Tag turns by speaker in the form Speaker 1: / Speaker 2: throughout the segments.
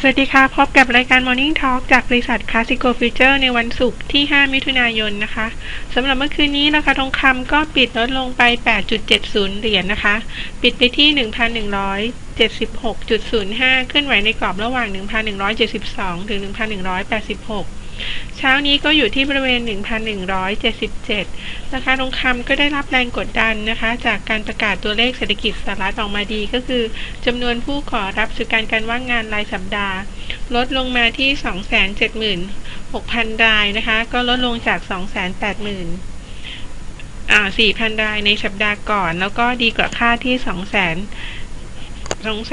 Speaker 1: สวัสดีค่ะ พบกับรายการ Morning Talk จากบริษัท Classico Future ในวันศุกร์ที่ 5 มิถุนายนนะคะสำหรับเมื่อคืนนี้ราคาทองคำก็ปิดลดลงไป 8.70 เหรียญนนะคะ ปิดไปที่ 1,176.05ขึ้นไหวในกรอบระหว่าง 1,172 ถึง 1,186 เช้านี้ก็อยู่ที่บริเวณ 1,177 ราคาทองคำก็ได้รับแรงกดดันนะคะ จากการประกาศตัวเลขเศรษฐกิจสหรัฐออกมาดีก็คือจำนวนผู้ขอรับสุการการว่างงานรายสัปดาห์ ลดลงมาที่ 276,000 รายนะคะ ก็ลดลงจาก 280,000อ่า4,000 รายในสัปดาห์ก่อน แล้วก็ดีกว่าค่าที่ 2 0 0 0 0 2 0 0 0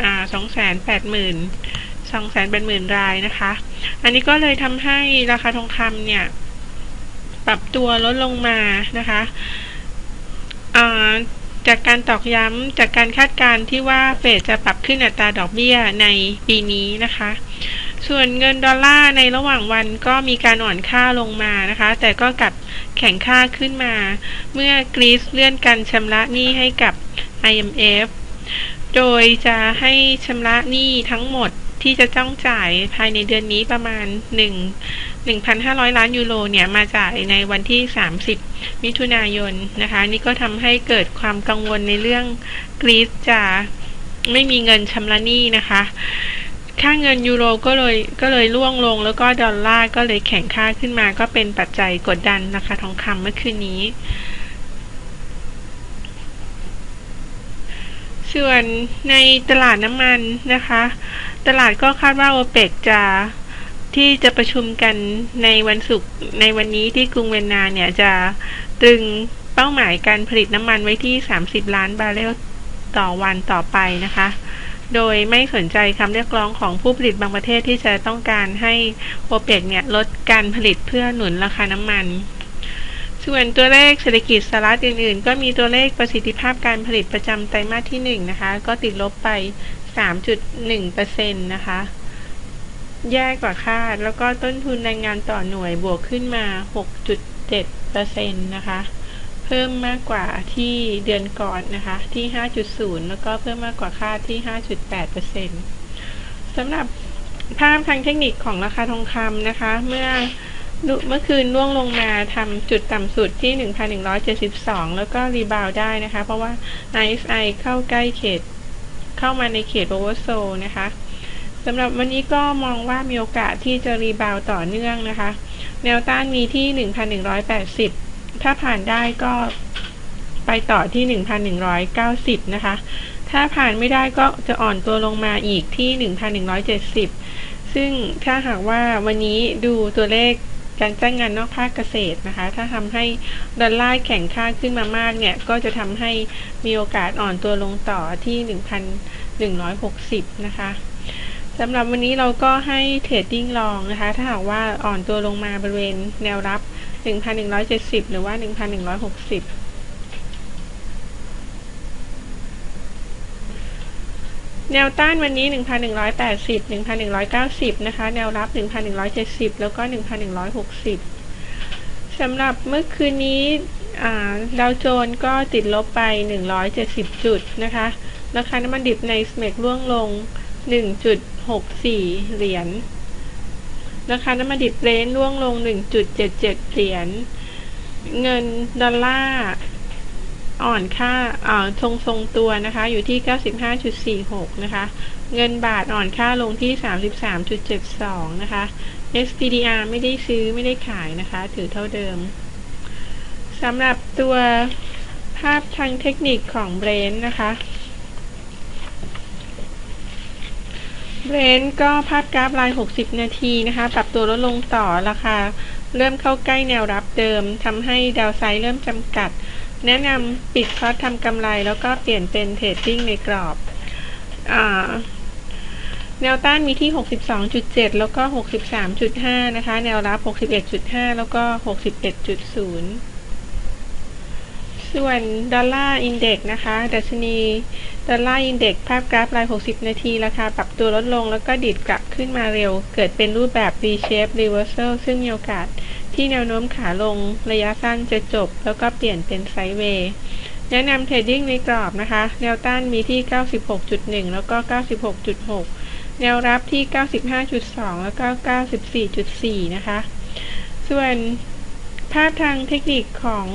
Speaker 1: อ่า280,000 สองแสนเป็นหมื่นรายนะคะ อันนี้ก็เลยทำให้ราคาทองคำเนี่ย ปรับตัวลดลงมานะคะจากการตอกย้ำจากการคาดการณ์ที่ว่าเฟดจะปรับขึ้นอัตราดอกเบี้ยในปีนี้นะคะ ส่วนเงินดอลลาร์ในระหว่างวันก็มีการอ่อนค่าลงมานะคะ แต่ก็กลับแข็งค่าขึ้นมา เมื่อกรีซเลื่อนการชำระหนี้ให้กับ IMF โดยจะให้ชำระหนี้ทั้งหมด ที่จะต้องจ่ายภายในเดือนนี้ประมาณ 1 1,500 ล้านยูโรเนี่ยมาจ่ายในวันที่ 30 มิถุนายนนะคะ นี่ก็ทำให้เกิดความกังวลในเรื่องกรีซจะไม่มีเงินชำระหนี้นะคะค่าเงินยูโรก็เลยก็เลยล่วงลง แล้วก็ดอลลาร์ก็เลยแข็งค่าขึ้นมา ก็เป็นปัจจัยกดดันนะคะทองคำเมื่อคืนนี้ ส่วนในตลาดน้ำมันนะคะ ตลาดก็คาดว่าโอเปกจะที่จะประชุมกันในวันศุกร์ในวันนี้ที่กรุงเวียนนาเนี่ยจะตรึงเป้าหมายการผลิตน้ำมันไว้ที่ 30 ล้านบาร์เรลต่อวันต่อไปนะคะ โดยไม่สนใจคำเรียกร้องของผู้ผลิตบางประเทศที่จะต้องการให้โอเปกเนี่ยลดการผลิตเพื่อหนุนราคาน้ำมัน ส่วนตัวเลขเศรษฐกิจสหรัฐอื่น ๆ ก็มีตัวเลขประสิทธิภาพการผลิตประจำไตรมาสที่1นะคะ ก็ติดลบไป 3.1%นะคะ แย่กว่าคาด แล้วก็ต้นทุนแรงงานต่อหน่วยบวกขึ้นมา 6.7%นะคะ เพิ่มมากกว่าที่เดือนก่อนนะคะ ที่ 5.0 แล้วก็เพิ่มมากกว่าคาดที่ 5.8%สำหรับภาพทางเทคนิคของราคาทองคำนะคะ เมื่อเมื่อคืนล่วงลงมาทำจุดต่ำสุดที่ 1,172 แล้วก็รีบาวได้นะคะ เพราะว่า RSI เข้าใกล้เขต เข้ามาในเขตโอเวอร์โซนะคะสำหรับวันนี้ก็มองว่ามีโอกาสที่จะรีบาวต่อเนื่องนะคะ แนวต้านมีที่ 1,180 ถ้าผ่านได้ก็ไปต่อที่ 1,190 นะคะ ถ้าผ่านไม่ได้ก็จะอ่อนตัวลงมาอีกที่ 1,170 ซึ่งถ้าหากว่าวันนี้ดูตัวเลข การจ้างงานนอกภาคเกษตรนะคะ ถ้าทำให้ดอลลาร์แข็งค่าขึ้นมามากเนี่ย ก็จะทำให้มีโอกาสอ่อนตัวลงต่อที่ 1,160 นะคะสำหรับวันนี้เราก็ให้เทรดดิ้งลองนะคะ ถ้าหากว่าอ่อนตัวลงมาบริเวณแนวรับ 1,170 หรือว่า 1,160 แนวต้านวันนี้ 1,180 1,190 นะคะ แนวรับ 1,170 แล้วก็ 1,160 สำหรับเมื่อคืนนี้ดาวโจนก็ติดลบไป 170 จุดนะคะ ราคาน้ำมันดิบในสเมกร่วงลง 1.64 เหรียญ ราคาน้ำมันดิบเรนร่วงลง 1.77 เหรียญ เงินดอลลาร์ อ่อนค่าทรงทรงตัวนะคะ อยู่ที่ 95.46 นะคะ เงินบาทอ่อนค่าลงที่ 33.72 นะคะ SDR ไม่ได้ซื้อไม่ได้ขายนะคะ ถือเท่าเดิมสำหรับตัวภาพทางเทคนิคของเบรนนะคะเบรนก็ภาพกราฟลาย 60 นาทีนะคะ ปรับตัวลดลงต่อราคาเริ่มเข้าใกล้แนวรับเดิมทำให้ดาวไซด์เริ่มจำกัด แนะนำปิดคอร์สทำกำไร แล้วก็เปลี่ยนเป็นเทรดดิ้งในกรอบอแนวต้านมีที่ 62.7 แล้วก็ 63.5 นะคะ แนวรับ 61.5 แล้วก็ 61.0 ส่วนดอลลาร์อินเด็กนะคะ ดัชนีดอลลาร์อินเด็กภาพกราฟราย 60 นาที ราคาปรับตัวลดลง แล้วก็ดิดกลับขึ้นมาเร็ว เกิดเป็นรูปแบบ V shape reversal ซึ่งมีโอกาสที่แนวโน้มขาลงระยะสั้นจะจบ แล้วก็เปลี่ยนเป็นไซด์เวย์แนะนำเทรดดิ้งในกรอบนะคะ แนวต้านมีที่ 96.1 แล้วก็ 96.6 แนวรับที่ 95.2 แล้วก็ 94.4 นะคะ ส่วนภาพทางเทคนิคของ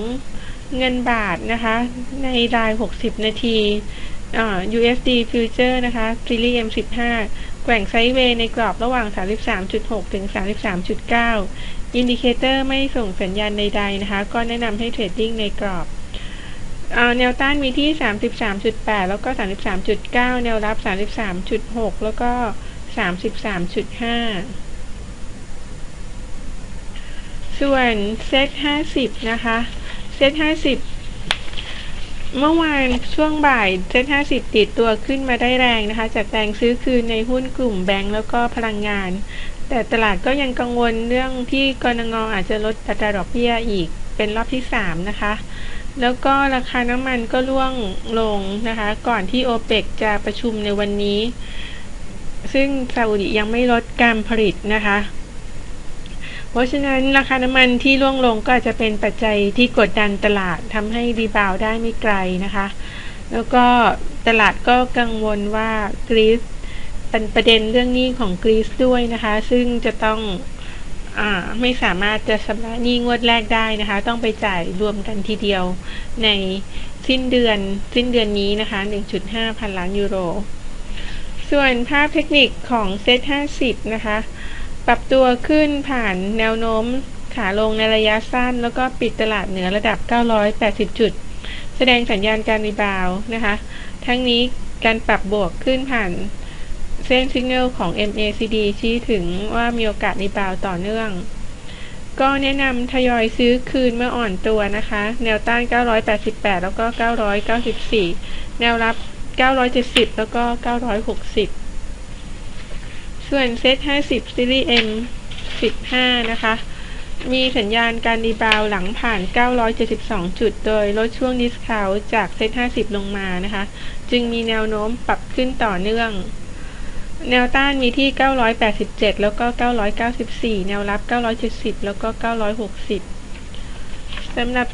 Speaker 1: เงินบาทนะคะ ในราย 60 นาที USD Future นะคะซีรีส์ M15 แกว่งไซด์เวย์ในกรอบระหว่าง 33.6 ถึง 33.9 อินดิเคเตอร์ไม่ส่งสัญญาณใดๆนะคะ ก็แนะนำให้เทรดดิ้งในกรอบแนวต้านมีที่ 33.8 แล้วก็ 33.9 แนวรับ 33.6 แล้วก็ 33.5 ส่วนเซต50 นะคะ เซ็ต50เมื่อวานช่วงบ่ายเซ็ตห้าสิบติดตัวขึ้นมาได้แรงนะคะ จากแรงซื้อคืนในหุ้นกลุ่มแบงก์แล้วก็พลังงาน แต่ตลาดก็ยังกังวลเรื่องที่กรงงอาจจะลดอัตราดอกเบี้ยอีกเป็นรอบที่ 3 นะคะ แล้วก็ราคาน้ำมันก็ร่วงลงนะคะ ก่อนที่โอเปกจะประชุมในวันนี้ ซึ่งซาอุดิยังไม่ลดการผลิตนะคะ เพราะฉะนั้นราคาน้ำมันที่ร่วงลงก็อาจจะเป็นปัจจัยที่กดดันตลาดทำให้รีบาวได้ไม่ไกลนะคะ แล้วก็ตลาดก็กังวลว่ากรีซเป็นประเด็นเรื่องนี้ของกรีซด้วยนะคะ ซึ่งจะต้องอไม่สามารถจะชำระหนี้งวดแรกได้นะคะ ต้องไปจ่ายรวมกันทีเดียวในสิ้นเดือนสิ้นเดือนนี้นะคะ 1.5 พันล้านยูโร ส่วนภาพเทคนิคของเซต50 นะคะ ปรับตัวขึ้นผ่านแนวโน้มขาลงในระยะสั้น แล้วก็ปิดตลาดเหนือระดับ 980 จุด แสดงสัญญาณการรีบาวนะคะ ทั้งนี้การปรับบวกขึ้นผ่านเส้นสัญญาณของ MACD ชี้ถึงว่ามีโอกาสรีบาวต่อเนื่อง ก็แนะนำทยอยซื้อคืนเมื่ออ่อนตัวนะคะ แนวต้าน 988 แล้วก็ 994 แนวรับ 970 แล้วก็ 960 ส่วนเซต50 ซีรีส์ M 15 นะคะ มีสัญญาณการดีบาวหลังผ่าน 972 จุด โดยลดช่วงดิสคาวจากเซต50 ลงมานะคะ จึงมีแนวโน้มปรับขึ้นต่อเนื่อง แนวต้านมีที่ 987 แล้วก็ 994 แนวรับ 970 แล้วก็ 960สำหรับ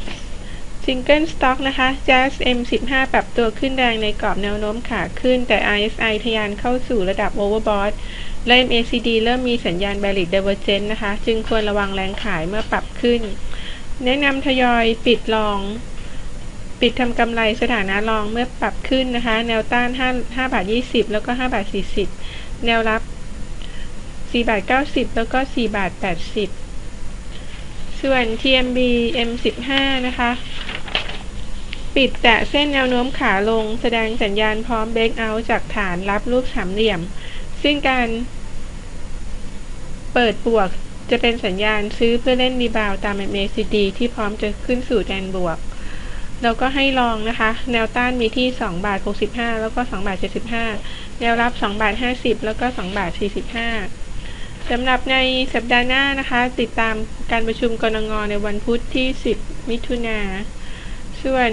Speaker 1: ซิงเกิลสต็อกนะคะ Jazz M15 ปรับตัวขึ้นแรงในกรอบแนวโน้มขาขึ้น แต่ RSI ทยานเข้าสู่ระดับ Overbought และ MACD เริ่มมีสัญญาณ Bearish Divergence นะคะ จึงควรระวังแรงขายเมื่อปรับขึ้น แนะนำทยอยปิดลอง ปิดทำกำไรสถานะรองเมื่อปรับขึ้นนะคะ แนวต้าน 5 5บาท20 แล้วก็5บาท40 แนวรับ 4 บาท 90 แล้วก็4บาท 80 ส่วน TMB M15 นะคะ ปิดแตะเส้นแนวโน้มขาลง แสดงสัญญาณพร้อมเบรกเอาจากฐานรับรูปสามเหลี่ยม ซึ่งการเปิดบวกจะเป็นสัญญาณซื้อเพื่อเล่นรีบาวตาม MACD ที่พร้อมจะขึ้นสู่แดนบวกเราก็ให้ลองนะคะ แนวต้านมีที่ 2 บาท 65 แล้วก็ 2 บาท 75 แนวรับ 2 บาท 50 แล้วก็ 2 บาท 45 สำหรับในสัปดาห์หน้านะคะ ติดตามการประชุมกรงงในวันพุธที่ 10 มิถุนา ส่วน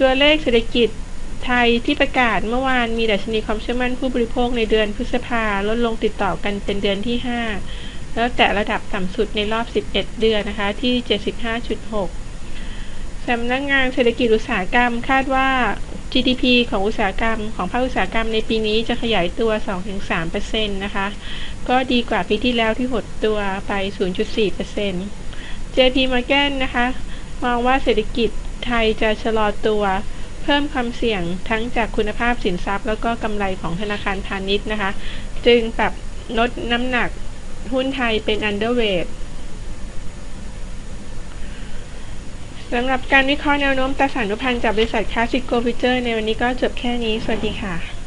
Speaker 1: ตัวเลขเศรษฐกิจไทยที่ประกาศเมื่อวานมีดัชนีความเชื่อมั่นผู้บริโภคในเดือนพฤษภาลดลงติดต่อกันเป็นเดือนที่ 5 แล้วแต่ระดับต่ำสุดในรอบ 11 เดือนนะคะที่ 75.6 สำนักงงานเศรษฐกิจอุตสาหกรรมคาดว่า GDP ของอุตสาหกรรมของภาคอุตสาหกรรมในปีนี้จะขยายตัว 2-3%นะคะ ก็ดีกว่าปีที่แล้วที่หดตัวไป 0.4% JP Morgan นะคะ มองว่าเศรษฐกิจไทยจะชะลอตัว เพิ่มความเสี่ยงทั้งจากคุณภาพสินทรัพย์ แล้วก็กำไรของธนาคารพาณิชย์นะคะ จึงปรับลดน้ำหนักหุ้นไทยเป็น underweight สำหรับการวิเคราะห์แนวโน้มตราสารนุพันธ์จากบริษัทคาสิโกฟิเจอร์ในวันนี้ก็จบแค่นี้ สวัสดีค่ะ